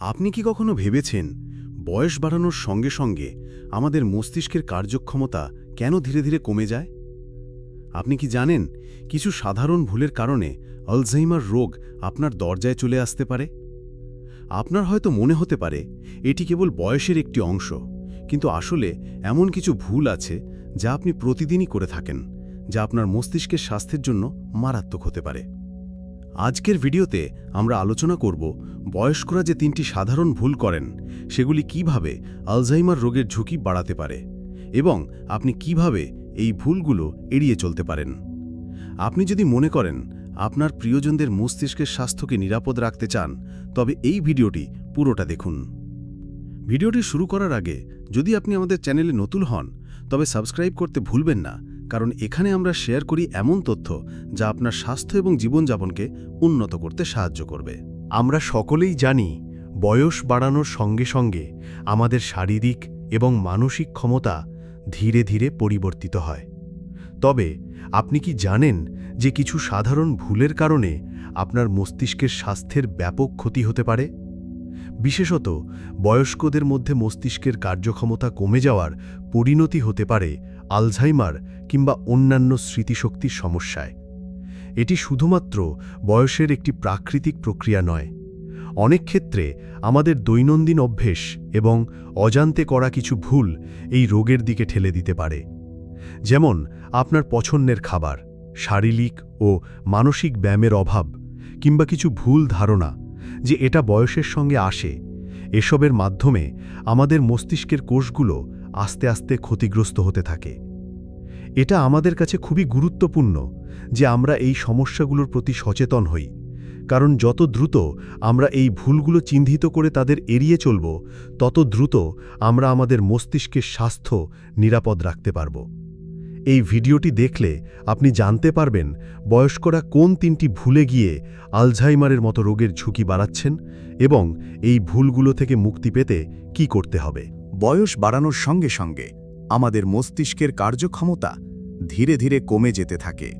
আপনি কি কখনো ভেবেছেন বয়স বাড়ানোর সঙ্গে সঙ্গে আমাদের মস্তিষ্কের কার্যক্ষমতা কেন ধীরে ধীরে কমে যায়? আপনি কি জানেন কিছু সাধারণ ভুলের কারণে আলঝাইমার রোগ আপনার দরজায় চলে আসতে পারে? আপনার হয়তো মনে হতে পারে এটি কেবল বয়সের একটি অংশ, কিন্তু আসলে এমন কিছু ভুল আছে যা আপনি প্রতিদিনই করে থাকেন, যা আপনার মস্তিষ্কের স্বাস্থ্যের জন্য মারাত্মক হতে পারে। আজকের ভিডিওতে আমরা আলোচনা করব বয়স্করা যে তিনটি সাধারণ ভুল করেন, সেগুলি কীভাবে আলজাইমার রোগের ঝুঁকি বাড়াতে পারে এবং আপনি কীভাবে এই ভুলগুলো এড়িয়ে চলতে পারেন। আপনি যদি মনে করেন আপনার প্রিয়জনদের মস্তিষ্কের স্বাস্থ্যকে নিরাপদ রাখতে চান, তবে এই ভিডিওটি পুরোটা দেখুন। ভিডিওটি শুরু করার আগে যদি আপনি আমাদের চ্যানেলে নতুন হন, তবে সাবস্ক্রাইব করতে ভুলবেন না। কারণ এখানে আমরা শেয়ার করি এমন তথ্য যা আপনার স্বাস্থ্য এবং জীবনযাপনকে উন্নত করতে সাহায্য করবে। আমরা সকলেই জানি, বয়স বাড়ানোর সঙ্গে সঙ্গে আমাদের শারীরিক এবং মানসিক ক্ষমতা ধীরে ধীরে পরিবর্তিত হয়। তবে আপনি কি জানেন যে কিছু সাধারণ ভুলের কারণে আপনার মস্তিষ্কের স্বাস্থ্যের ব্যাপক ক্ষতি হতে পারে? বিশেষত বয়স্কদের মধ্যে মস্তিষ্কের কার্যক্ষমতা কমে যাওয়ার পরিণতি হতে পারে আলঝাইমার কিংবা অন্যান্য স্মৃতিশক্তির সমস্যায়। এটি শুধুমাত্র বয়সের একটি প্রাকৃতিক প্রক্রিয়া নয়। অনেক ক্ষেত্রে আমাদের দৈনন্দিন অভ্যেস এবং অজান্তে করা কিছু ভুল এই রোগের দিকে ঠেলে দিতে পারে। যেমন আপনার পছন্দের খাবার, শারীরিক ও মানসিক ব্যায়ামের অভাব কিংবা কিছু ভুল ধারণা যে এটা বয়সের সঙ্গে আসে, এসবের মাধ্যমে আমাদের মস্তিষ্কের কোষগুলো আস্তে আস্তে ক্ষতিগ্রস্ত হতে থাকে। এটা আমাদের কাছে খুবই গুরুত্বপূর্ণ যে আমরা এই সমস্যাগুলোর প্রতি সচেতন হই, কারণ যত দ্রুত আমরা এই ভুলগুলো চিহ্নিত করে তাদের এড়িয়ে চলব, তত দ্রুত আমরা আমাদের মস্তিষ্কের স্বাস্থ্য নিরাপদ রাখতে পারব। এই ভিডিওটি দেখলে আপনি জানতে পারবেন বয়স্করা কোন তিনটি ভুলে গিয়ে আলঝাইমারের মতো রোগের ঝুঁকি বাড়াচ্ছেন এবং এই ভুলগুলো থেকে মুক্তি পেতে কি করতে হবে। বয়স বাড়ানোর সঙ্গে সঙ্গে আমাদের মস্তিষ্কের কার্যক্ষমতা ধীরে ধীরে কমে যেতে থাকে।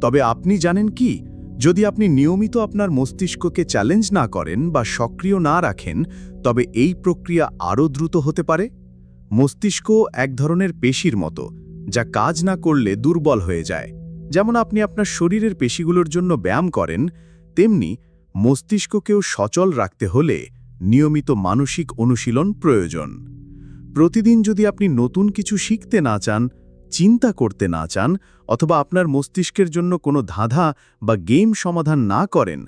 তবে আপনি জানেন কি, যদি আপনি নিয়মিত আপনার মস্তিষ্ককে চ্যালেঞ্জ না করেন বা সক্রিয় না রাখেন, তবে এই প্রক্রিয়া আরও দ্রুত হতে পারে। মস্তিষ্ক এক ধরনের পেশির মতো, যা কাজ না করলে দুর্বল হয়ে যায়। যেমন আপনি আপনার শরীরের পেশিগুলোর জন্য ব্যায়াম করেন, তেমনি মস্তিষ্ককেও সচল রাখতে হলে নিয়মিত মানসিক অনুশীলন প্রয়োজন। প্রতিদিন যদি আপনি নতুন কিছু শিখতে না চান, চিন্তা করতে না চান, অথবা আপনার মস্তিষ্কের জন্য কোনো ধাঁধা বা গেম সমাধান না করেন,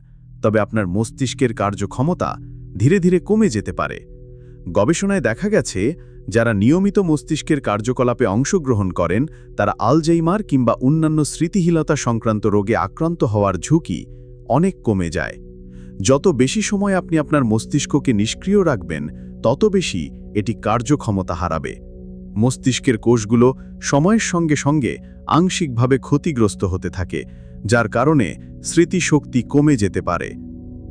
তবে আপনার মস্তিষ্কের কার্যক্ষমতা ধীরে ধীরে কমে যেতে পারে। গবেষণায় দেখা গেছে, যারা নিয়মিত মস্তিষ্কের কার্যকলাপে অংশগ্রহণ করেন, তারা আলজেইমার কিংবা অন্যান্য স্মৃতিহীনতা সংক্রান্ত রোগে আক্রান্ত হওয়ার ঝুঁকি অনেক কমে যায়। যত বেশি সময় আপনি আপনার মস্তিষ্ককে নিষ্ক্রিয় রাখবেন তত বেশি এটি কার্যক্ষমতা হারাবে। মস্তিষ্কের কোষগুলো সময়ের সঙ্গে সঙ্গে আংশিকভাবে ক্ষতিগ্রস্ত হতে থাকে, যার কারণে স্মৃতিশক্তি কমে যেতে পারে।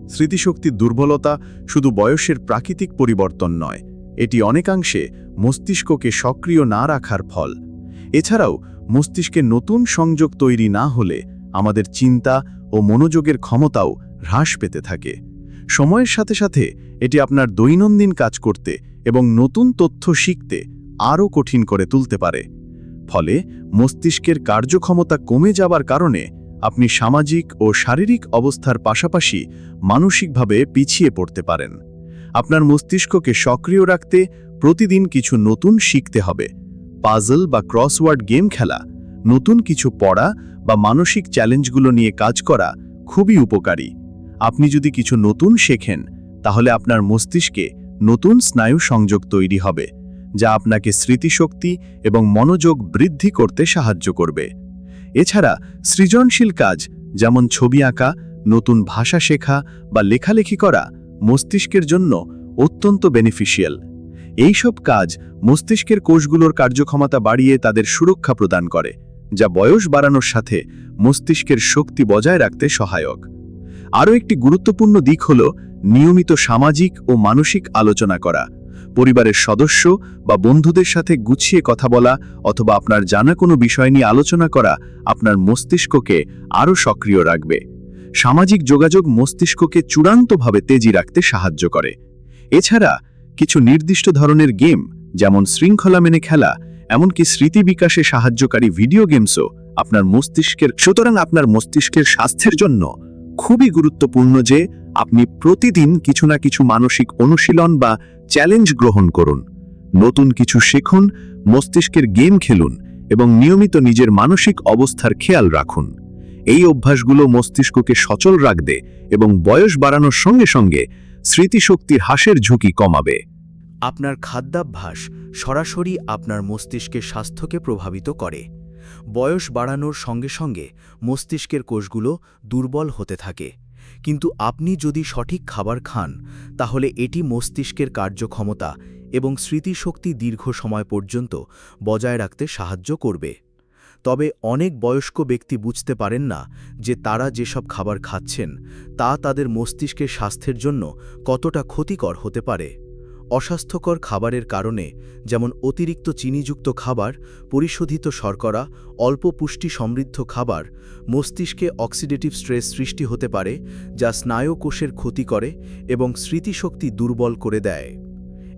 স্মৃতিশক্তির দুর্বলতা শুধু বয়সের প্রাকৃতিক পরিবর্তন নয়, এটি অনেকাংশে মস্তিষ্ককে সক্রিয় না রাখার ফল। এছাড়াও, মস্তিষ্কে নতুন সংযোগ তৈরি না হলে আমাদের চিন্তা ও মনোযোগের ক্ষমতাও হ্রাস পেতে থাকে। সময়ের সাথে সাথে এটি আপনার দৈনন্দিন কাজ করতে এবং নতুন তথ্য শিখতে আরও কঠিন করে তুলতে পারে। ফলে মস্তিষ্কের কার্যক্ষমতা কমে যাবার কারণে আপনি সামাজিক ও শারীরিক অবস্থার পাশাপাশি মানসিকভাবে পিছিয়ে পড়তে পারেন। আপনার মস্তিষ্ককে সক্রিয় রাখতে প্রতিদিন কিছু নতুন শিখতে হবে। পাজল বা ক্রসওয়ার্ড গেম খেলা, নতুন কিছু পড়া বা মানসিক চ্যালেঞ্জগুলো নিয়ে কাজ করা খুবই উপকারী। আপনি যদি কিছু নতুন শেখেন, তাহলে আপনার মস্তিষ্কে নতুন স্নায়ু সংযোগ তৈরি হবে, যা আপনাকে স্মৃতিশক্তি এবং মনোযোগ বৃদ্ধি করতে সাহায্য করবে। এছাড়া সৃজনশীল কাজ, যেমন ছবি আঁকা, নতুন ভাষা শেখা বা লেখালেখি করা, মস্তিষ্কের জন্য অত্যন্ত বেনিফিশিয়াল এইসব কাজ মস্তিষ্কের কোষগুলোর কার্যক্ষমতা বাড়িয়ে তাদের সুরক্ষা প্রদান করে, যা বয়স বাড়ানোর সাথে মস্তিষ্কের শক্তি বজায় রাখতে সহায়ক। আরও একটি গুরুত্বপূর্ণ দিক হল নিয়মিত সামাজিক ও মানসিক আলোচনা করা। পরিবারের সদস্য বা বন্ধুদের সাথে গুছিয়ে কথা বলা অথবা আপনার জানা কোনো বিষয় নিয়ে আলোচনা করা আপনার মস্তিষ্ককে আরও সক্রিয় রাখবে। সামাজিক যোগাযোগ মস্তিষ্ককে চূড়ান্তভাবে তেজি রাখতে সাহায্য করে। এছাড়া কিছু নির্দিষ্ট ধরনের গেম, যেমন শৃঙ্খলা মেনে খেলা, এমনকি স্মৃতি বিকাশে সাহায্যকারী ভিডিও গেমসও আপনার মস্তিষ্কের, সুতরাং আপনার মস্তিষ্কের স্বাস্থ্যের জন্য খুবই গুরুত্বপূর্ণ যে আপনি প্রতিদিন কিছু না কিছু মানসিক অনুশীলন বা চ্যালেঞ্জ গ্রহণ করুন। নতুন কিছু শিখুন, মস্তিষ্কের গেম খেলুন এবং নিয়মিত নিজের মানসিক অবস্থার খেয়াল রাখুন। এই অভ্যাসগুলো মস্তিষ্ককে সচল রাখবে এবং বয়স বাড়ানোর সঙ্গে সঙ্গে স্মৃতিশক্তির হ্রাসের ঝুঁকি কমাবে। আপনার খাদ্যাভ্যাস সরাসরি আপনার মস্তিষ্কের স্বাস্থ্যকে প্রভাবিত করে। বয়স বাড়ানোর সঙ্গে সঙ্গে মস্তিষ্কের কোষগুলো দুর্বল হতে থাকে। কিন্তু আপনি যদি সঠিক খাবার খান, তাহলে এটি মস্তিষ্কের কার্যক্ষমতা এবং স্মৃতিশক্তি দীর্ঘ সময় পর্যন্ত বজায় রাখতে সাহায্য করবে। তবে অনেক বয়স্ক ব্যক্তি বুঝতে পারেন না যে তারা যেসব খাবার খাচ্ছেন, তা তাদের মস্তিষ্কের স্বাস্থ্যের জন্য কতটা ক্ষতিকর হতে পারে। অস্বাস্থ্যকর খাবারের কারণে, যেমন অতিরিক্ত চিনিযুক্ত খাবার, পরিশোধিত শর্করা, অল্প পুষ্টি সমৃদ্ধ খাবার, মস্তিষ্কে অক্সিডেটিভ স্ট্রেস সৃষ্টি হতে পারে, যা স্নায়ু কোষের ক্ষতি করে এবং স্মৃতিশক্তি দুর্বল করে দেয়।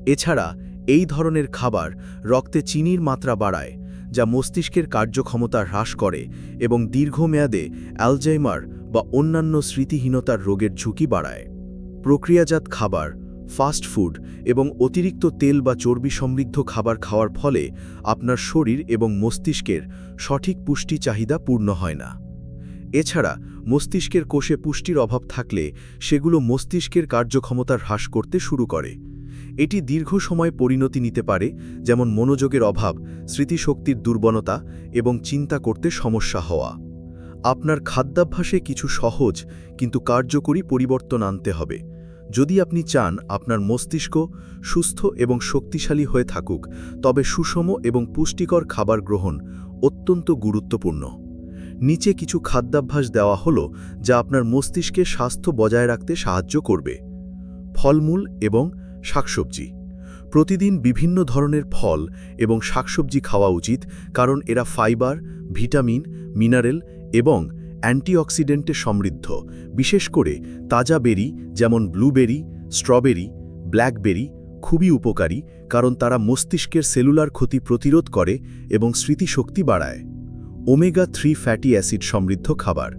এছাড়া, এই ধরনের খাবার রক্তে চিনির মাত্রা বাড়ায়, যা মস্তিষ্কের কার্যক্ষমতা হ্রাস করে এবং দীর্ঘমেয়াদে অ্যালজাইমার বা অন্যান্য স্মৃতিহীনতার রোগের ঝুঁকি বাড়ায়। প্রক্রিয়াজাত খাবার ফাস্ট ফুড এবং অতিরিক্ত তেল বা চর্বি সমৃদ্ধ খাবার খাওয়ার ফলে আপনার শরীর এবং মস্তিষ্কের সঠিক পুষ্টি চাহিদা পূর্ণ হয় না। এছাড়া, মস্তিষ্কের কোষে পুষ্টির অভাব থাকলে সেগুলো মস্তিষ্কের কার্যক্ষমতা হ্রাস করতে শুরু করে। এটি দীর্ঘ সময় পরিণতি নিতে পারে, যেমন মনোযোগের অভাব, স্মৃতিশক্তির দুর্বলতা এবং চিন্তা করতে সমস্যা হওয়া। আপনার খাদ্যাভ্যাসে কিছু সহজ কিন্তু কার্যকরী পরিবর্তন আনতে হবে। যদি আপনি চান আপনার মস্তিষ্ক সুস্থ এবং শক্তিশালী হয়ে থাকুক, তবে সুষম এবং পুষ্টিকর খাবার গ্রহণ অত্যন্ত গুরুত্বপূর্ণ। নিচে কিছু খাদ্যাভ্যাস দেওয়া হলো যা আপনার মস্তিষ্কে স্বাস্থ্য বজায় রাখতে সাহায্য করবে। ফলমূল এবং শাকসবজি। প্রতিদিন বিভিন্ন ধরনের ফল এবং শাকসবজি খাওয়া উচিত, কারণ এরা ফাইবার, ভিটামিন, মিনারেল এবং অ্যান্টিঅক্সিডেন্টে সমৃদ্ধ, বিশেষ করে তাজা বেরি যেমন ব্লুবেরি, স্ট্রবেরি, ব্ল্যাকবেরি খুবই উপকারী কারণ তারা মস্তিষ্কের সেলুলার ক্ষতি প্রতিরোধ করে এবং স্মৃতিশক্তি বাড়ায়। ওমেগা থ্রি ফ্যাটি অ্যাসিড সমৃদ্ধ খাবার।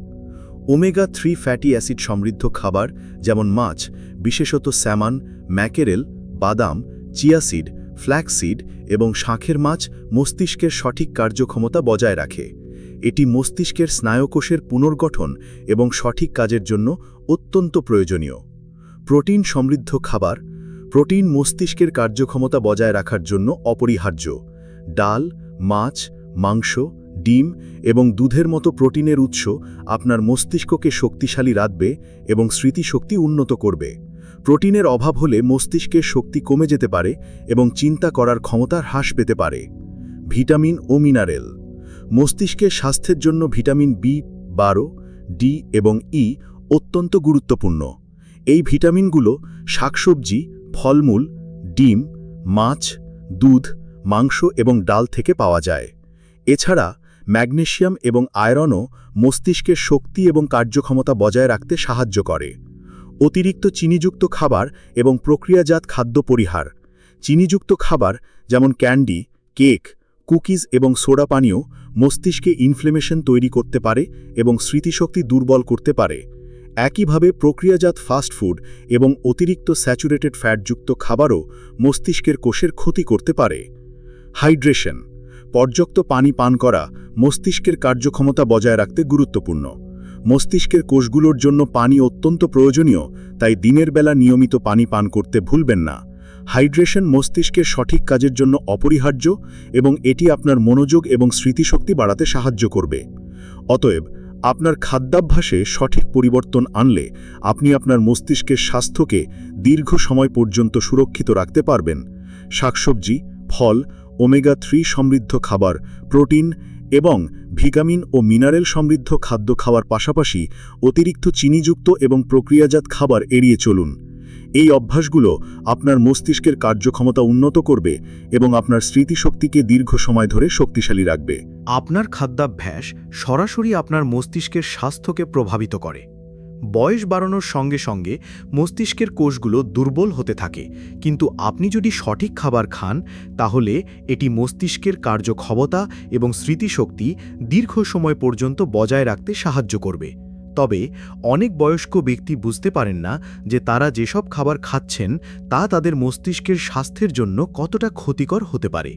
ওমেগা থ্রি ফ্যাটি অ্যাসিড সমৃদ্ধ খাবার যেমন মাছ, বিশেষত স্যামন, ম্যাকেরেল, বাদাম চিয়াসিড ফ্ল্যাক্সিড এবং শাঁখের মাছ মস্তিষ্কের সঠিক কার্যক্ষমতা বজায় রাখে। এটি মস্তিষ্কের স্নায়ুকোষের পুনর্গঠন এবং সঠিক কাজের জন্য অত্যন্ত প্রয়োজনীয়। প্রোটিন সমৃদ্ধ খাবার, প্রোটিন মস্তিষ্কের কার্যক্ষমতা বজায় রাখার জন্য অপরিহার্য। ডাল, মাছ, মাংস, ডিম এবং দুধের মতো প্রোটিনের উৎস আপনার মস্তিষ্ককে শক্তিশালী রাখবে এবং স্মৃতিশক্তি উন্নত করবে। প্রোটিনের অভাব হলে মস্তিষ্কের শক্তি কমে যেতে পারে এবং চিন্তা করার ক্ষমতা হ্রাস পেতে পারে। ভিটামিন ও মিনারেল মস্তিষ্কের স্বাস্থ্যের জন্য ভিটামিন বি বারো ডি এবং ই অত্যন্ত গুরুত্বপূর্ণ। এই ভিটামিনগুলো শাকসবজি, ফলমূল, ডিম, মাছ, দুধ, মাংস এবং ডাল থেকে পাওয়া যায়। এছাড়া ম্যাগনেশিয়াম এবং আয়রনও মস্তিষ্কের শক্তি এবং কার্যক্ষমতা বজায় রাখতে সাহায্য করে। অতিরিক্ত চিনিযুক্ত খাবার এবং প্রক্রিয়াজাত খাদ্য পরিহার। চিনিযুক্ত খাবার যেমন ক্যান্ডি, কেক, কুকিজ এবং সোডা পানীয় মস্তিষ্কে ইনফ্লেমেশন তৈরি করতে পারে এবং স্মৃতিশক্তি দুর্বল করতে পারে। একইভাবে প্রক্রিয়াজাত ফাস্ট ফুড এবং অতিরিক্ত স্যাচুরেটেড ফ্যাটযুক্ত খাবারও মস্তিষ্কের কোষের ক্ষতি করতে পারে। হাইড্রেশন পর্যাপ্ত পানি পান করা মস্তিষ্কের কার্যক্ষমতা বজায় রাখতে গুরুত্বপূর্ণ। মস্তিষ্কের কোষগুলোর জন্য পানি অত্যন্ত প্রয়োজনীয়, তাই দিনের বেলা নিয়মিত পানি পান করতে ভুলবেন না। হাইড্রেশন মস্তিষ্কের সঠিক কাজের জন্য অপরিহার্য এবং এটি আপনার মনোযোগ এবং স্মৃতিশক্তি বাড়াতে সাহায্য করবে। অতএব, আপনার খাদ্যাভ্যাসে সঠিক পরিবর্তন আনলে আপনি আপনার মস্তিষ্কের স্বাস্থ্যকে দীর্ঘ সময় পর্যন্ত সুরক্ষিত রাখতে পারবেন। শাকসবজি, ফল, ওমেগা থ্রি সমৃদ্ধ খাবার, প্রোটিন এবং ভিটামিন ও মিনারেল সমৃদ্ধ খাদ্য খাওয়ার পাশাপাশি অতিরিক্ত চিনিযুক্ত এবং প্রক্রিয়াজাত খাবার এড়িয়ে চলুন। এই অভ্যাসগুলো আপনার মস্তিষ্কের কার্যক্ষমতা উন্নত করবে এবং আপনার স্মৃতিশক্তিকে দীর্ঘ সময় ধরে শক্তিশালী রাখবে। আপনার খাদ্যাভ্যাস সরাসরি আপনার মস্তিষ্কের স্বাস্থ্যকে প্রভাবিত করে। বয়স বাড়ানোর সঙ্গে সঙ্গে মস্তিষ্কের কোষগুলো দুর্বল হতে থাকে। কিন্তু আপনি যদি সঠিক খাবার খান, তাহলে এটি মস্তিষ্কের কার্যক্ষমতা এবং স্মৃতিশক্তি দীর্ঘ সময় পর্যন্ত বজায় রাখতে সাহায্য করবে। তবে অনেক বয়স্ক ব্যক্তি বুঝতে পারেন না যে তারা যেসব খাবার খাচ্ছেন তা তাদের মস্তিষ্কের স্বাস্থ্যের জন্য কতটা ক্ষতিকর হতে পারে।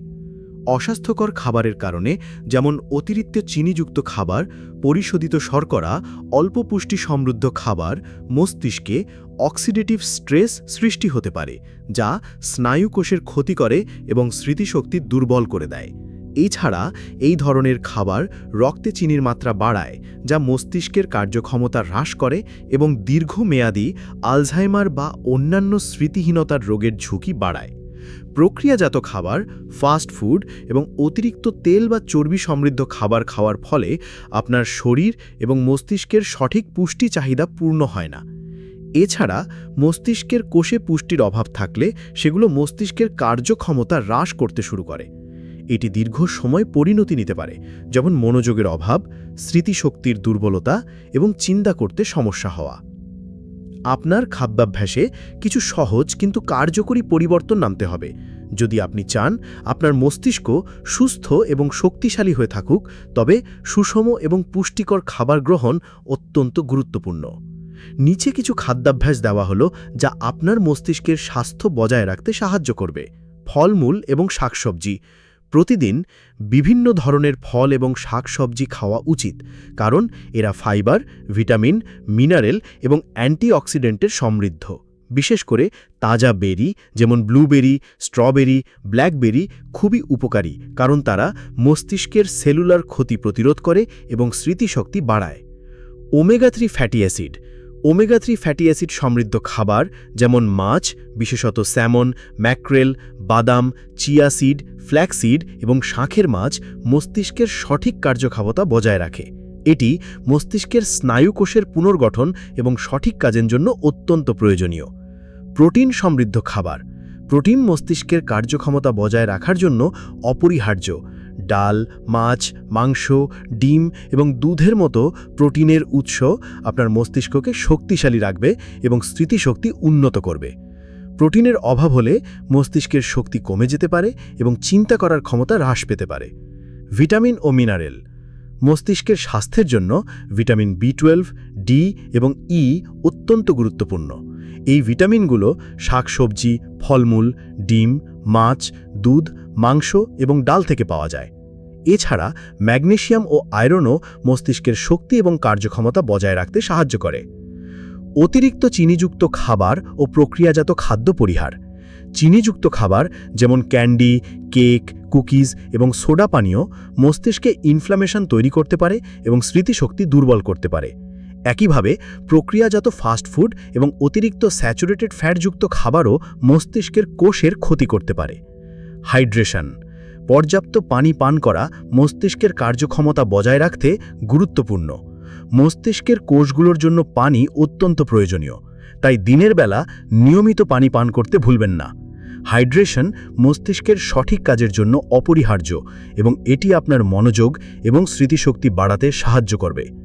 অস্বাস্থ্যকর খাবারের কারণে যেমন অতিরিক্ত চিনিযুক্ত খাবার, পরিশোধিত শর্করা, অল্প পুষ্টি সমৃদ্ধ খাবার, মস্তিষ্কে অক্সিডেটিভ স্ট্রেস সৃষ্টি হতে পারে, যা স্নায়ুকোষের ক্ষতি করে এবং স্মৃতিশক্তি দুর্বল করে দেয়। এছাড়া এই ধরনের খাবার রক্তে চিনির মাত্রা বাড়ায়, যা মস্তিষ্কের কার্যক্ষমতা হ্রাস করে এবং দীর্ঘমেয়াদী আলঝাইমার বা অন্যান্য স্মৃতিহীনতার রোগের ঝুঁকি বাড়ায়। প্রক্রিয়াজাত খাবার, ফাস্ট ফুড এবং অতিরিক্ত তেল বা চর্বি সমৃদ্ধ খাবার খাওয়ার ফলে আপনার শরীর এবং মস্তিষ্কের সঠিক পুষ্টি চাহিদা পূর্ণ হয় না। এছাড়া মস্তিষ্কের কোষে পুষ্টির অভাব থাকলে সেগুলো মস্তিষ্কের কার্যক্ষমতা হ্রাস করতে শুরু করে। এটি দীর্ঘ সময় পরিণতি নিতে পারে, যেমন মনোযোগের অভাব, স্মৃতিশক্তির দুর্বলতা এবং চিন্তা করতে সমস্যা হওয়া। আপনার খাদ্যাভ্যাসে কিছু সহজ কিন্তু কার্যকরী পরিবর্তন নামতে হবে। যদি আপনি চান আপনার মস্তিষ্ক সুস্থ এবং শক্তিশালী হয়ে থাকুক, তবে সুষম এবং পুষ্টিকর খাবার গ্রহণ অত্যন্ত গুরুত্বপূর্ণ। নিচে কিছু খাদ্যাভ্যাস দেওয়া হলো যা আপনার মস্তিষ্কের স্বাস্থ্য বজায় রাখতে সাহায্য করবে। ফলমূল এবং শাকসবজি প্রতিদিন বিভিন্ন ধরনের ফল এবং শাকসবজি খাওয়া উচিত, কারণ এরা ফাইবার, ভিটামিন, মিনারেল এবং অ্যান্টিঅক্সিডেন্টের সমৃদ্ধ। বিশেষ করে তাজা বেরি, যেমন ব্লুবেরি, স্ট্রবেরি, ব্ল্যাকবেরি খুবই উপকারী, কারণ তারা মস্তিষ্কের সেলুলার ক্ষতি প্রতিরোধ করে এবং স্মৃতিশক্তি বাড়ায়। Omega three fatty acid omega three fatty acid সমৃদ্ধ খাবার যেমন মাছ, বিশেষত স্যামন, ম্যাক্রেল, বাদাম, চিয়া সিড ফ্ল্যাক্সিড এবং শাঁখের মাছ মস্তিষ্কের সঠিক কার্যক্ষমতা বজায় রাখে। এটি মস্তিষ্কের স্নায়ুকোষের পুনর্গঠন এবং সঠিক কাজের জন্য অত্যন্ত প্রয়োজনীয়। প্রোটিন সমৃদ্ধ খাবার। প্রোটিন মস্তিষ্কের কার্যক্ষমতা বজায় রাখার জন্য অপরিহার্য। ডাল, মাছ, মাংস, ডিম এবং দুধের মতো প্রোটিনের উৎস আপনার মস্তিষ্ককে শক্তিশালী রাখবে এবং স্মৃতিশক্তি উন্নত করবে। প্রোটিনের অভাব হলে মস্তিষ্কের শক্তি কমে যেতে পারে এবং চিন্তা করার ক্ষমতা হ্রাস পেতে পারে। ভিটামিন ও মিনারেল। মস্তিষ্কের স্বাস্থ্যের জন্য ভিটামিন বি টুয়েলভ, ডি এবং ই অত্যন্ত গুরুত্বপূর্ণ। এই ভিটামিনগুলো শাকসবজি, ফলমূল, ডিম, মাছ, দুধ মাংস এবং ডাল থেকে পাওয়া যায়। এছাড়া ম্যাগনেশিয়াম ও আয়রনও মস্তিষ্কের শক্তি এবং কার্যক্ষমতা বজায় রাখতে সাহায্য করে। অতিরিক্ত চিনিযুক্ত খাবার ও প্রক্রিয়াজাত খাদ্য পরিহার। চিনিযুক্ত খাবার যেমন ক্যান্ডি, কেক, কুকিজ এবং সোডা পানীয় মস্তিষ্কে ইনফ্লামেশন তৈরি করতে পারে এবং স্মৃতিশক্তি দুর্বল করতে পারে। একইভাবে প্রক্রিয়াজাত ফাস্ট ফুড এবং অতিরিক্ত স্যাচুরেটেড ফ্যাটযুক্ত খাবারও মস্তিষ্কের কোষের ক্ষতি করতে পারে। হাইড্রেশন। পর্যাপ্ত পানি পান করা মস্তিষ্কের কার্যক্ষমতা বজায় রাখতে গুরুত্বপূর্ণ। মস্তিষ্কের কোষগুলোর জন্য পানি অত্যন্ত প্রয়োজনীয়। তাই দিনের বেলা নিয়মিত পানি পান করতে ভুলবেন না। হাইড্রেশন মস্তিষ্কের সঠিক কাজের জন্য অপরিহার্য এবং এটি আপনার মনোযোগ এবং স্মৃতিশক্তি বাড়াতে সাহায্য করবে।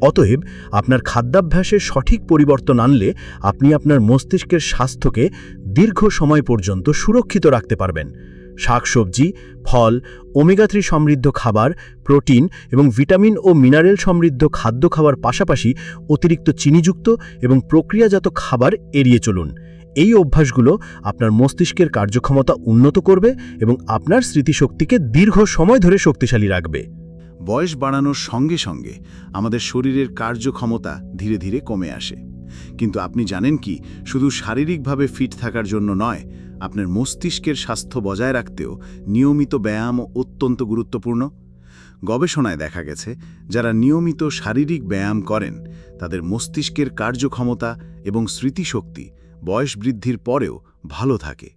অতএব আপনার খাদ্যাভ্যাসে সঠিক পরিবর্তন আনলে আপনি আপনার মস্তিষ্কের স্বাস্থ্যকে দীর্ঘ সময় পর্যন্ত সুরক্ষিত রাখতে পারবেন। শাকসবজি, ফল, ওমেগা থ্রি সমৃদ্ধ খাবার, প্রোটিন এবং ভিটামিন ও মিনারেল সমৃদ্ধ খাদ্য খাওয়ার পাশাপাশি অতিরিক্ত চিনিযুক্ত এবং প্রক্রিয়াজাত খাবার এড়িয়ে চলুন। এই অভ্যাসগুলো আপনার মস্তিষ্কের কার্যক্ষমতা উন্নত করবে এবং আপনার স্মৃতিশক্তিকে দীর্ঘ সময় ধরে শক্তিশালী রাখবে। বয়স বাড়ানোর সঙ্গে সঙ্গে আমাদের শরীরের কার্যক্ষমতা ধীরে ধীরে কমে আসে। কিন্তু আপনি জানেন কি, শুধু শারীরিকভাবে ফিট থাকার জন্য নয়, আপনার মস্তিষ্কের স্বাস্থ্য বজায় রাখতেও নিয়মিত ব্যায়াম অত্যন্ত গুরুত্বপূর্ণ। গবেষণায় দেখা গেছে, যারা নিয়মিত শারীরিক ব্যায়াম করেন, তাদের মস্তিষ্কের কার্যক্ষমতা এবং স্মৃতিশক্তি বয়স বৃদ্ধির পরেও ভালো থাকে।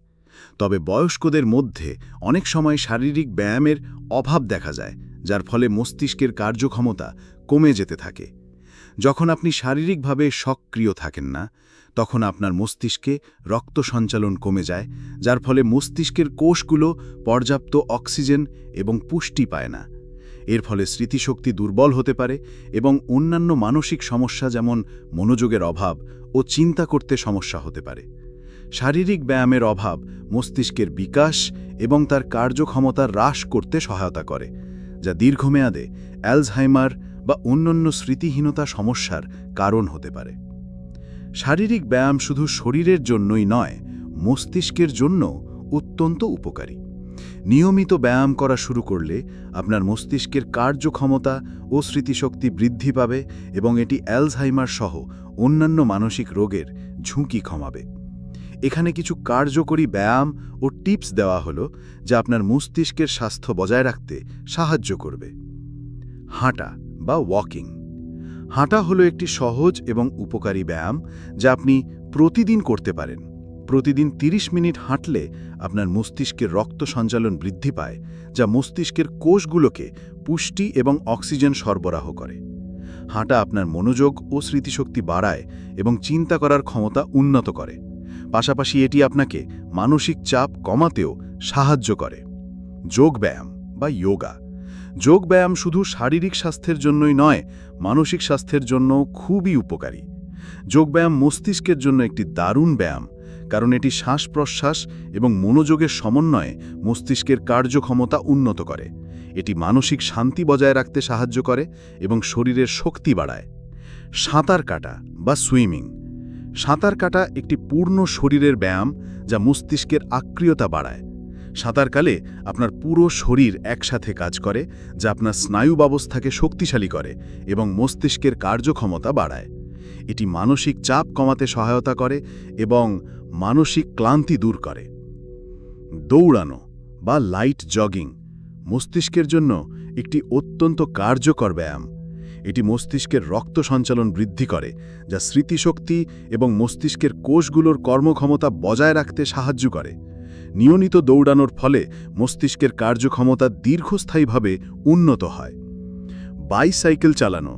তবে বয়স্কদের মধ্যে অনেক সময় শারীরিক ব্যায়ামের অভাব দেখা যায় যার ফলে মস্তিষ্কের কার্যক্ষমতা কমে যেতে থাকে। যখন আপনি শারীরিকভাবে সক্রিয় থাকেন না, তখন আপনার মস্তিষ্কে রক্ত সঞ্চালন কমে যায়, যার ফলে মস্তিষ্কের কোষগুলো পর্যাপ্ত অক্সিজেন এবং পুষ্টি পায় না। এর ফলে স্মৃতিশক্তি দুর্বল হতে পারে এবং অন্যান্য মানসিক সমস্যা যেমন মনোযোগের অভাব ও চিন্তা করতে সমস্যা হতে পারে। শারীরিক ব্যায়ামের অভাব মস্তিষ্কের বিকাশ এবং তার কার্যক্ষমতা হ্রাস করতে সহায়তা করে। যা দীর্ঘমেয়াদে অ্যালঝহাইমার বা অন্যান্য স্মৃতিহীনতা সমস্যার কারণ হতে পারে। শারীরিক ব্যায়াম শুধু শরীরের জন্যই নয়, মস্তিষ্কের জন্য অত্যন্ত উপকারী। নিয়মিত ব্যায়াম করা শুরু করলে আপনার মস্তিষ্কের কার্যক্ষমতা ও স্মৃতিশক্তি বৃদ্ধি পাবে এবং এটি অ্যালঝহাইমার সহ অন্যান্য মানসিক রোগের ঝুঁকি কমাবে। এখানে কিছু কার্যকরী ব্যায়াম ও টিপস দেওয়া হলো, যা আপনার মস্তিষ্কের স্বাস্থ্য বজায় রাখতে সাহায্য করবে। হাঁটা বা ওয়াকিং হাঁটা হলো একটি সহজ এবং উপকারী ব্যায়াম, যা আপনি প্রতিদিন করতে পারেন। প্রতিদিন ৩০ মিনিট হাঁটলে আপনার মস্তিষ্কের রক্ত সঞ্চালন বৃদ্ধি পায়, যা মস্তিষ্কের কোষগুলোকে পুষ্টি এবং অক্সিজেন সরবরাহ করে। হাঁটা আপনার মনোযোগ ও স্মৃতিশক্তি বাড়ায় এবং চিন্তা করার ক্ষমতা উন্নত করে। পাশাপাশি এটি আপনাকে মানসিক চাপ কমাতেও সাহায্য করে। যোগব্যায়াম বা যোগা। যোগব্যায়াম শুধু শারীরিক স্বাস্থ্যের জন্যই নয়, মানসিক স্বাস্থ্যের জন্য খুবই উপকারী। যোগব্যায়াম মস্তিষ্কের জন্য একটি দারুণ ব্যায়াম, কারণ এটি শ্বাস প্রশ্বাস এবং মনোযোগের সমন্বয়ে মস্তিষ্কের কার্যক্ষমতা উন্নত করে। এটি মানসিক শান্তি বজায় রাখতে সাহায্য করে এবং শরীরের শক্তি বাড়ায়। সাঁতার কাটা বা সুইমিং সাঁতার কাটা একটি পূর্ণ শরীরের ব্যায়াম যা মস্তিষ্কের আক্রিয়তা বাড়ায়। সাঁতারকালে আপনার পুরো শরীর একসাথে কাজ করে, যা আপনার স্নায়ু ব্যবস্থাকে শক্তিশালী করে এবং মস্তিষ্কের কার্যক্ষমতা বাড়ায়। এটি মানসিক চাপ কমাতে সহায়তা করে এবং মানসিক ক্লান্তি দূর করে। দৌড়ানো বা লাইট জগিং মস্তিষ্কের জন্য একটি অত্যন্ত কার্যকর ব্যায়াম। এটি মস্তিষ্কের রক্ত সঞ্চালন বৃদ্ধি করে, যা স্মৃতিশক্তি এবং মস্তিষ্কের কোষগুলোর কর্মক্ষমতা বজায় রাখতে সাহায্য করে। নিয়মিত দৌড়ানোর ফলে মস্তিষ্কের কার্যক্ষমতা দীর্ঘস্থায়ীভাবে উন্নত হয়। বাইসাইকেল চালানো।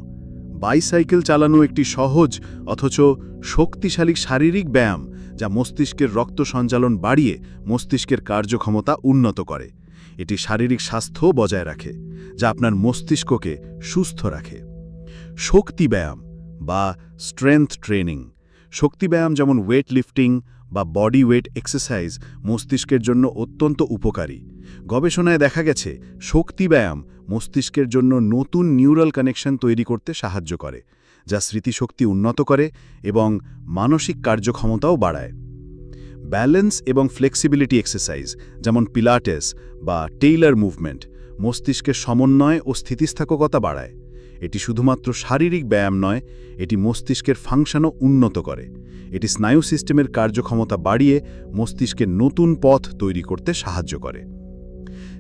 বাইসাইকেল চালানো একটি সহজ অথচ শক্তিশালী শারীরিক ব্যায়াম, যা মস্তিষ্কের রক্ত সঞ্চালন বাড়িয়ে মস্তিষ্কের কার্যক্ষমতা উন্নত করে। এটি শারীরিক স্বাস্থ্য বজায় রাখে, যা আপনার মস্তিষ্ককে সুস্থ রাখে। শক্তি ব্যায়াম বা স্ট্রেংথ ট্রেনিং শক্তি ব্যায়াম যেমন ওয়েট লিফটিং বা বডি ওয়েট এক্সারসাইজ মস্তিষ্কের জন্য অত্যন্ত উপকারী। গবেষণায় দেখা গেছে, শক্তি ব্যায়াম মস্তিষ্কের জন্য নতুন নিউরাল কানেকশন তৈরি করতে সাহায্য করে, যা স্মৃতিশক্তি উন্নত করে এবং মানসিক কার্যক্ষমতাও বাড়ায়। ব্যালেন্স এবং ফ্লেক্সিবিলিটি এক্সারসাইজ যেমন পিলাটেস বা টেইলার মুভমেন্ট মস্তিষ্কের সমন্বয় ও স্থিতিস্থাপকতা বাড়ায়। এটি শুধুমাত্র শারীরিক ব্যায়াম নয়, এটি মস্তিষ্কের ফাংশনও উন্নত করে। এটি স্নায়ু সিস্টেমের কার্যক্ষমতা বাড়িয়ে মস্তিষ্কের নতুন পথ তৈরি করতে সাহায্য করে।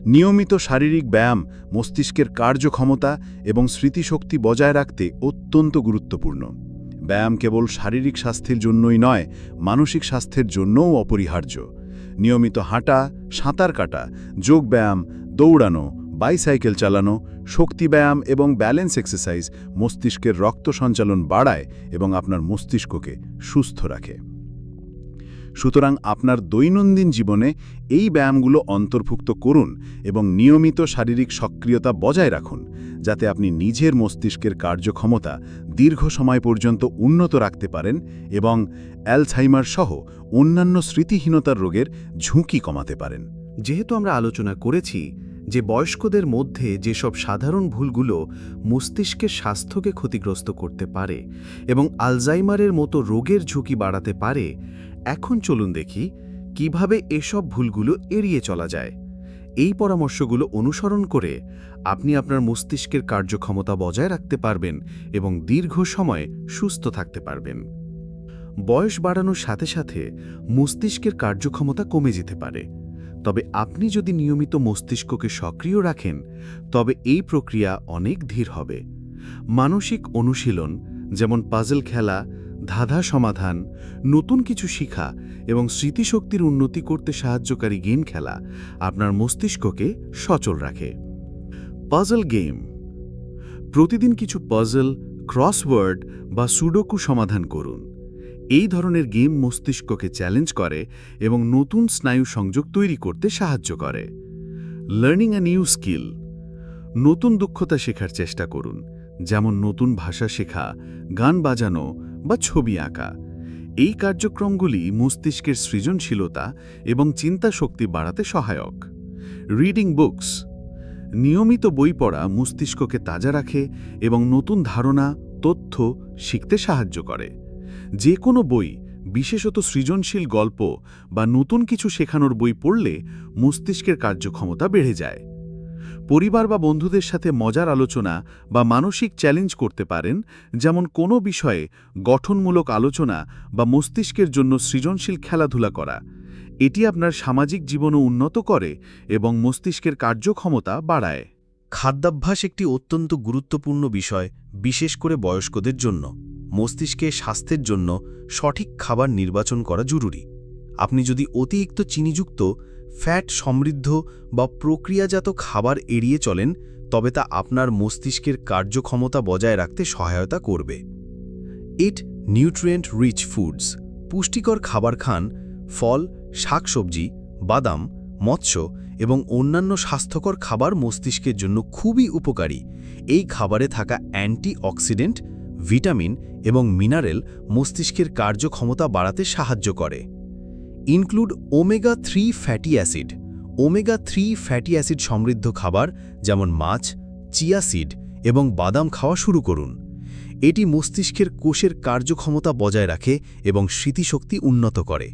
নিয়মিত শারীরিক ব্যায়াম মস্তিষ্কের কার্যক্ষমতা এবং স্মৃতিশক্তি বজায় রাখতে অত্যন্ত গুরুত্বপূর্ণ। ব্যায়াম কেবল শারীরিক স্বাস্থ্যের জন্যই নয়, মানসিক স্বাস্থ্যের জন্যও অপরিহার্য। নিয়মিত হাঁটা, সাঁতার কাটা যোগব্যায়াম দৌড়ানো বাইসাইকেল চালানো, শক্তি ব্যায়াম এবং ব্যালেন্স এক্সারসাইজ মস্তিষ্কের রক্ত সঞ্চালন বাড়ায় এবং আপনার মস্তিষ্ককে সুস্থ রাখে। সুতরাং আপনার দৈনন্দিন জীবনে এই ব্যায়ামগুলো অন্তর্ভুক্ত করুন এবং নিয়মিত শারীরিক সক্রিয়তা বজায় রাখুন, যাতে আপনি নিজের মস্তিষ্কের কার্যক্ষমতা দীর্ঘ সময় পর্যন্ত উন্নত রাখতে পারেন এবং অ্যালঝাইমার সহ অন্যান্য স্মৃতিহীনতার রোগের ঝুঁকি কমাতে পারেন। যেহেতু আমরা আলোচনা করেছি যে বয়স্কদের মধ্যে যেসব সাধারণ ভুলগুলো মস্তিষ্কের স্বাস্থ্যকে ক্ষতিগ্রস্ত করতে পারে এবং আলজাইমারের মতো রোগের ঝুঁকি বাড়াতে পারে, এখন চলুন দেখি কীভাবে এসব ভুলগুলো এড়িয়ে চলা যায়। এই পরামর্শগুলো অনুসরণ করে আপনি আপনার মস্তিষ্কের কার্যক্ষমতা বজায় রাখতে পারবেন এবং দীর্ঘ সময় সুস্থ থাকতে পারবেন। বয়স বাড়ানোর সাথে সাথে মস্তিষ্কের কার্যক্ষমতা কমে যেতে পারে। তবে আপনি যদি নিয়মিত মস্তিষ্ককে সক্রিয় রাখেন, তবে এই প্রক্রিয়া অনেক ধীর হবে। মানসিক অনুশীলন, যেমন পাজল খেলা, ধাঁধা সমাধান, নতুন কিছু শিখা এবং স্মৃতিশক্তির উন্নতি করতে সাহায্যকারী গেম খেলা আপনার মস্তিষ্ককে সচল রাখে। পাজল গেম, প্রতিদিন কিছু পাজল, ক্রসওয়ার্ড বা সুডোকু সমাধান করুন। এই ধরনের গেম মস্তিষ্ককে চ্যালেঞ্জ করে এবং নতুন স্নায়ু সংযোগ তৈরি করতে সাহায্য করে। লার্নিং আ নিউ স্কিল নতুন দক্ষতা শেখার চেষ্টা করুন, যেমন নতুন ভাষা শেখা, গান বাজানো বা ছবি আঁকা। এই কার্যক্রমগুলি মস্তিষ্কের সৃজনশীলতা এবং চিন্তা শক্তি বাড়াতে সহায়ক। রিডিং বুকস নিয়মিত বই পড়া মস্তিষ্ককে তাজা রাখে এবং নতুন ধারণা, তথ্য শিখতে সাহায্য করে। যে কোনো বই, বিশেষত সৃজনশীল গল্প বা নতুন কিছু শেখানোর বই পড়লে মস্তিষ্কের কার্যক্ষমতা বেড়ে যায়। পরিবার বা বন্ধুদের সাথে মজার আলোচনা বা মানসিক চ্যালেঞ্জ করতে পারেন, যেমন কোনো বিষয়ে গঠনমূলক আলোচনা বা মস্তিষ্কের জন্য সৃজনশীল খেলাধুলা করা। এটি আপনার সামাজিক জীবনও উন্নত করে এবং মস্তিষ্কের কার্যক্ষমতা বাড়ায়। খাদ্যাভ্যাস একটি অত্যন্ত গুরুত্বপূর্ণ বিষয়, বিশেষ করে বয়স্কদের জন্য। মস্তিষ্কে স্বাস্থ্যের জন্য সঠিক খাবার নির্বাচন করা জরুরি। আপনি যদি অতিরিক্ত চিনিযুক্ত, ফ্যাট সমৃদ্ধ বা প্রক্রিয়াজাত খাবার এড়িয়ে চলেন, তবে তা আপনার মস্তিষ্কের কার্যক্ষমতা বজায় রাখতে সহায়তা করবে। Eat nutrient rich foods. পুষ্টিকর খাবার খান, ফল, শাকসবজি, বাদাম, মৎস্য এবং অন্যান্য স্বাস্থ্যকর খাবার মস্তিষ্কের জন্য খুবই উপকারী। এই খাবারে থাকা অ্যান্টিঅক্সিডেন্ট ভিটামিন এবং মিনারেল মস্তিষ্কের কার্যক্ষমতা বাড়াতে সাহায্য করে। Include omega three fatty acid. Omega three fatty acid সমৃদ্ধ খাবার যেমন মাছ, চিয়া সিড এবং বাদাম খাওয়া শুরু করুন। এটি মস্তিষ্কের কোষের কার্যক্ষমতা বজায় রাখে এবং স্মৃতিশক্তি উন্নত করে।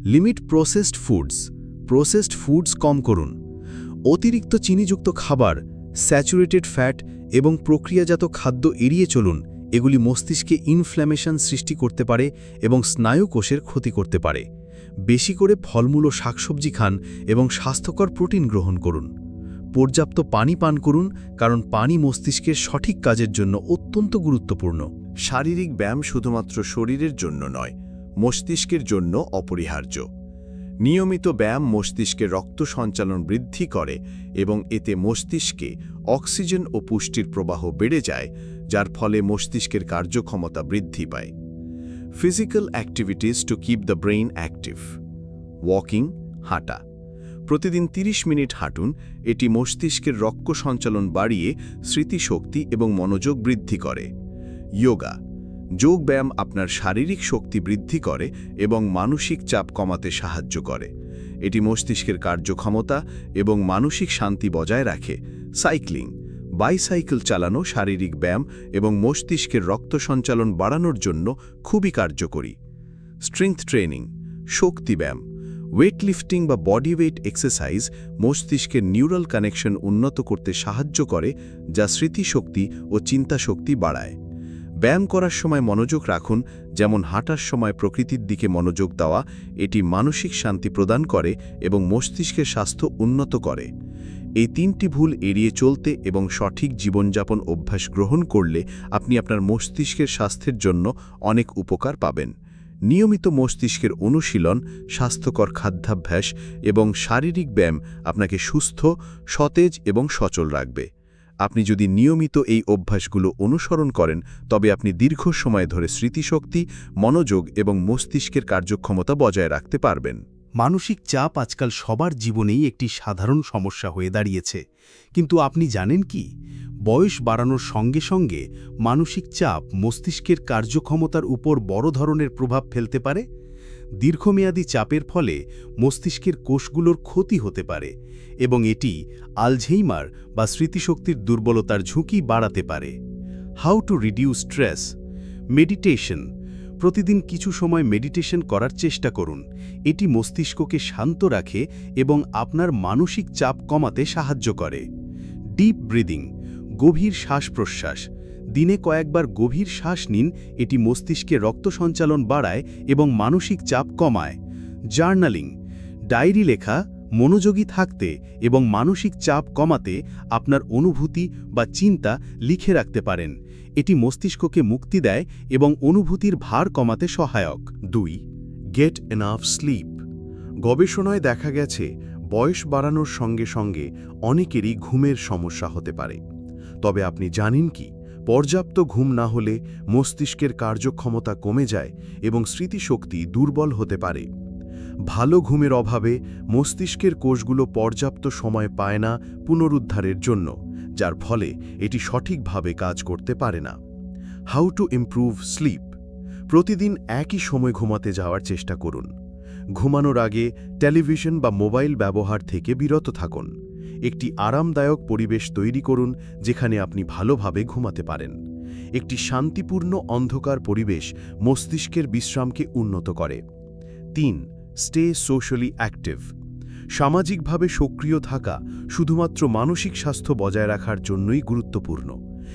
Limit processed foods. Processed foods কম করুন। অতিরিক্ত চিনিযুক্ত খাবার, স্যাচুরেটেড ফ্যাট এবং প্রক্রিয়াজাত খাদ্য এড়িয়ে চলুন এগুলি মস্তিষ্কে ইনফ্ল্যামেশন সৃষ্টি করতে পারে এবং স্নায়ুকোষের ক্ষতি করতে পারে। বেশি করে ফলমূল ও শাকসবজি খান এবং স্বাস্থ্যকর প্রোটিন গ্রহণ করুন। পর্যাপ্ত পানি পান করুন কারণ পানি মস্তিষ্কের সঠিক কাজের জন্য অত্যন্ত গুরুত্বপূর্ণ। শারীরিক ব্যায়াম শুধুমাত্র শরীরের জন্য নয়, মস্তিষ্কের জন্য অপরিহার্য। নিয়মিত ব্যায়াম মস্তিষ্কে রক্ত সঞ্চালন বৃদ্ধি করে এবং এতে মস্তিষ্কে অক্সিজেন ও পুষ্টির প্রবাহ বেড়ে যায় যার ফলে মস্তিষ্কের কার্যক্ষমতা বৃদ্ধি পায়। Physical activities to keep the brain active walking হাঁটা। প্রতিদিন ৩০ মিনিট হাঁটুন, এটি মস্তিষ্কের রক্ত সঞ্চালন বাড়িয়ে স্মৃতিশক্তি এবং মনোযোগ বৃদ্ধি করে। যোগা যোগ ব্যায়াম আপনার শারীরিক শক্তি বৃদ্ধি করে এবং মানসিক চাপ কমাতে সাহায্য করে। এটি মস্তিষ্কের কার্যক্ষমতা এবং মানসিক শান্তি বজায় রাখে। সাইক্লিং বাইসাইকেল চালানো শারীরিক ব্যায়াম এবং মস্তিষ্কের রক্ত সঞ্চালন বাড়ানোর জন্য খুবই কার্যকরী। স্ট্রেংথ ট্রেনিং, শক্তি ব্যায়াম, ওয়েটলিফটিং বা বডি ওয়েট এক্সারসাইজ মস্তিষ্কের নিউরাল কানেকশন উন্নত করতে সাহায্য করে, যা স্মৃতিশক্তি ও চিন্তাশক্তি বাড়ায়। ব্যায়াম করার সময় মনোযোগ রাখুন, যেমন হাঁটার সময় প্রকৃতির দিকে মনোযোগ দেওয়া, এটি মানসিক শান্তি প্রদান করে এবং মস্তিষ্কের স্বাস্থ্য উন্নত করে। এই তিনটি ভুল এড়িয়ে চলতে এবং সঠিক জীবনযাপন অভ্যাস গ্রহণ করলে আপনি আপনার মস্তিষ্কের স্বাস্থ্যের জন্য অনেক উপকার পাবেন। নিয়মিত মস্তিষ্কের অনুশীলন, স্বাস্থ্যকর খাদ্যাভ্যাস এবং শারীরিক ব্যায়াম আপনাকে সুস্থ, সতেজ এবং সচল রাখবে। আপনি যদি নিয়মিত এই অভ্যাসগুলো অনুসরণ করেন, তবে আপনি দীর্ঘ সময় ধরে স্মৃতিশক্তি, মনোযোগ এবং মস্তিষ্কের কার্যক্ষমতা বজায় রাখতে পারবেন। মানসিক চাপ আজকাল সবার জীবনেই একটি সাধারণ সমস্যা হয়ে দাঁড়িয়েছে। কিন্তু আপনি জানেন কি? বয়স বাড়ানোর সঙ্গে সঙ্গে মানসিক চাপ মস্তিষ্কের কার্যক্ষমতার উপর বড় ধরনের প্রভাব ফেলতে পারে। দীর্ঘমেয়াদী চাপের ফলে মস্তিষ্কের কোষগুলোর ক্ষতি হতে পারে এবং এটি আলঝেইমার বা স্মৃতিশক্তির দুর্বলতার ঝুঁকি বাড়াতে পারে। How to reduce stress, meditation প্রতিদিন কিছু সময় মেডিটেশন করার চেষ্টা করুন। এটি মস্তিষ্ককে শান্ত রাখে এবং আপনার মানসিক চাপ কমাতে সাহায্য করে। ডিপ ব্রিদিং গভীর শ্বাস প্রশ্বাস দিনে কয়েকবার গভীর শ্বাস নিন, এটি মস্তিষ্কে রক্ত সঞ্চালন বাড়ায় এবং মানসিক চাপ কমায়। জার্নালিং ডায়েরি লেখা মনোযোগী থাকতে এবং মানসিক চাপ কমাতে আপনার অনুভূতি বা চিন্তা লিখে রাখতে পারেন। এটি মস্তিষ্ককে মুক্তি দেয় এবং অনুভূতির ভার কমাতে সহায়ক। দুই গেট এনাফ স্লিপ গবেষণায় দেখা গেছে, বয়স বাড়ানোর সঙ্গে সঙ্গে অনেকেরই ঘুমের সমস্যা হতে পারে। তবে আপনি জানেন কি, পর্যাপ্ত ঘুম না হলে মস্তিষ্কের কার্যক্ষমতা কমে যায় এবং স্মৃতিশক্তি দুর্বল হতে পারে। ভালো ঘুমের অভাবে মস্তিষ্কের কোষগুলো পর্যাপ্ত সময় পায় না পুনরুদ্ধারের জন্য, যার ফলে এটি সঠিকভাবে কাজ করতে পারে না। হাউ টু ইমপ্রুভ স্লিপ প্রতিদিন একই সময় ঘুমাতে যাওয়ার চেষ্টা করুন। ঘুমানোর আগে টেলিভিশন বা মোবাইল ব্যবহার থেকে বিরত থাকুন। একটি আরামদায়ক পরিবেশ তৈরি করুন, যেখানে আপনি ভালোভাবে ঘুমাতে পারেন। একটি শান্তিপূর্ণ অন্ধকার পরিবেশ মস্তিষ্কের বিশ্রামকে উন্নত করে। তিন স্টে সোশ্যালি অ্যাক্টিভ সামাজিকভাবে সক্রিয় থাকা শুধুমাত্র মানসিক স্বাস্থ্য বজায় রাখার জন্যই গুরুত্বপূর্ণ।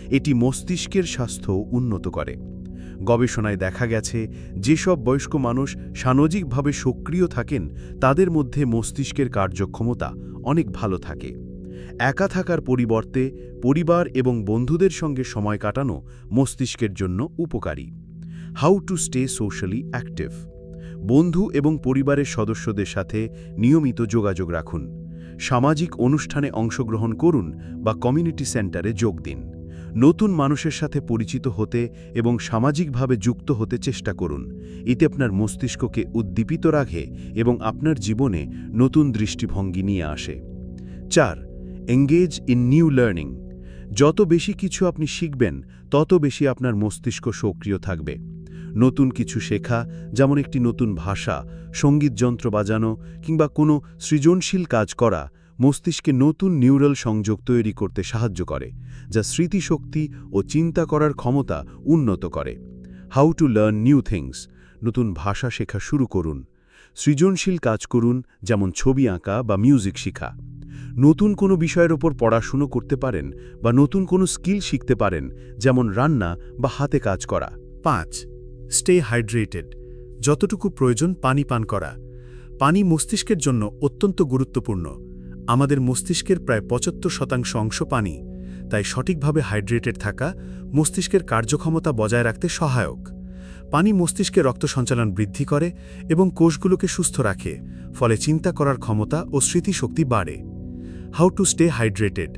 এটি মস্তিষ্কের স্বাস্থ্য উন্নত করে। গবেষণায় দেখা গেছে, যেসব বয়স্ক মানুষ সামাজিকভাবে সক্রিয় থাকেন, তাদের মধ্যে মস্তিষ্কের কার্যক্ষমতা অনেক ভালো থাকে। একা থাকার পরিবর্তে পরিবার এবং বন্ধুদের সঙ্গে সময় কাটানো মস্তিষ্কের জন্য উপকারী। How to stay socially active বন্ধু এবং পরিবারের সদস্যদের সাথে নিয়মিত যোগাযোগ রাখুন। সামাজিক অনুষ্ঠানে অংশগ্রহণ করুন বা কমিউনিটি সেন্টারে যোগ দিন। নতুন মানুষের সাথে পরিচিত হতে এবং সামাজিকভাবে যুক্ত হতে চেষ্টা করুন। এতে আপনার মস্তিষ্ককে উদ্দীপিত রাখে এবং আপনার জীবনে নতুন দৃষ্টিভঙ্গি নিয়ে আসে। চার এঙ্গেজ ইন নিউ লার্নিং যত বেশি কিছু আপনি শিখবেন, তত বেশি আপনার মস্তিষ্ক সক্রিয় থাকবে। নতুন কিছু শেখা, যেমন একটি নতুন ভাষা, সংগীত যন্ত্র বাজানো, কিংবা কোনো সৃজনশীল কাজ করা, মস্তিষ্কে নতুন নিউরাল সংযোগ তৈরি করতে সাহায্য করে, যা স্মৃতিশক্তি ও চিন্তা করার ক্ষমতা উন্নত করে। How to learn new things নতুন ভাষা শেখা শুরু করুন। সৃজনশীল কাজ করুন, যেমন ছবি আঁকা বা মিউজিক শেখা। নতুন কোনো বিষয়ের ওপর পড়াশুনো করতে পারেন বা নতুন কোনো স্কিল শিখতে পারেন, যেমন রান্না বা হাতে কাজ করা। পাঁচ স্টে হাইড্রেটেড, যতটুকু প্রয়োজন পানি পান করা। পানি মস্তিষ্কের জন্য অত্যন্ত গুরুত্বপূর্ণ। আমাদের মস্তিষ্কের প্রায় পঁচাত্তর শতাংশ অংশ পানি, তাই সঠিকভাবে হাইড্রেটেড থাকা মস্তিষ্কের কার্যক্ষমতা বজায় রাখতে সহায়ক। পানি মস্তিষ্কে রক্ত সঞ্চালন বৃদ্ধি করে এবং কোষগুলোকে সুস্থ রাখে, ফলে চিন্তা করার ক্ষমতা ও স্মৃতিশক্তি বাড়ে। How to stay hydrated?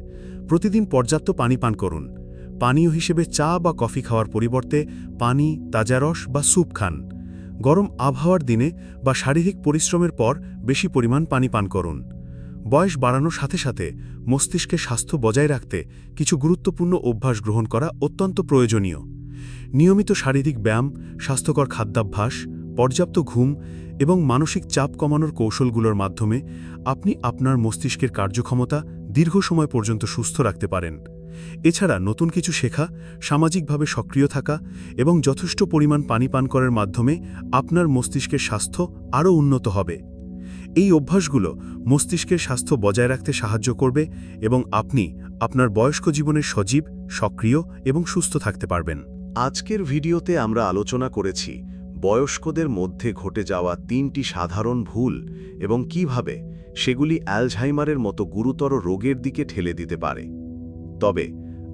প্রতিদিন পর্যাপ্ত পানি পান করুন। পানীয় হিসেবে চা বা কফি খাওয়ার পরিবর্তে পানি, তাজা রস বা স্যুপ খান। গরম আবহাওয়ার দিনে বা শারীরিক পরিশ্রমের পর বেশি পরিমাণ পানি পান করুন। বয়স বাড়ানোর সাথে সাথে মস্তিষ্কে স্বাস্থ্য বজায় রাখতে কিছু গুরুত্বপূর্ণ অভ্যাস গ্রহণ করা অত্যন্ত প্রয়োজনীয়। নিয়মিত শারীরিক ব্যায়াম, স্বাস্থ্যকর খাদ্যাভ্যাস, পর্যাপ্ত ঘুম এবং মানসিক চাপ কমানোর কৌশলগুলোর মাধ্যমে আপনি আপনার মস্তিষ্কের কার্যক্ষমতা দীর্ঘ সময় পর্যন্ত সুস্থ রাখতে পারেন। এছাড়া নতুন কিছু শেখা, সামাজিকভাবে সক্রিয় থাকা এবং যথেষ্ট পরিমাণ পানি পান করার মাধ্যমে আপনার মস্তিষ্কের স্বাস্থ্য আরও উন্নত হবে। এই অভ্যাসগুলো মস্তিষ্কের স্বাস্থ্য বজায় রাখতে সাহায্য করবে এবং আপনি আপনার বয়স্ক জীবনের সজীব, সক্রিয় এবং সুস্থ থাকতে পারবেন। আজকের ভিডিওতে আমরা আলোচনা করেছি বয়স্কদের মধ্যে ঘটে যাওয়া তিনটি সাধারণ ভুল এবং কীভাবে সেগুলি অ্যালঝাইমারের মতো গুরুতর রোগের দিকে ঠেলে দিতে পারে। তবে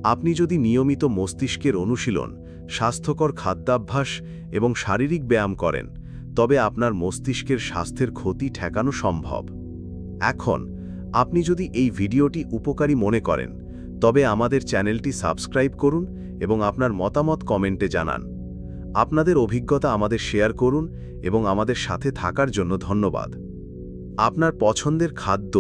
আপনি যদি নিয়মিত মস্তিষ্কের অনুশীলন, স্বাস্থ্যকর খাদ্যাভ্যাস এবং শারীরিক ব্যায়াম করেন, তবে আপনার মস্তিষ্কের স্বাস্থ্যের ক্ষতি ঠেকানো সম্ভব। এখন, আপনি যদি এই ভিডিওটি উপকারী মনে করেন, তবে আমাদের চ্যানেলটি সাবস্ক্রাইব করুন এবং আপনার মতামত কমেন্টে জানান। আপনাদের অভিজ্ঞতা আমাদের শেয়ার করুন এবং আমাদের সাথে থাকার জন্য ধন্যবাদ। আপনার পছন্দের খাদ্য,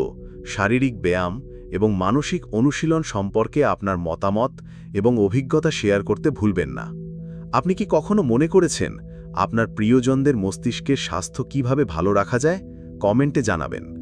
শারীরিক ব্যায়াম এবং মানসিক অনুশীলন সম্পর্কে আপনার মতামত এবং অভিজ্ঞতা শেয়ার করতে ভুলবেন না। আপনি কি কখনো মনে করেছেন আপনার প্রিয়জনদের মস্তিষ্কের স্বাস্থ্য কীভাবে ভালো রাখা যায়? কমেন্টে জানাবেন।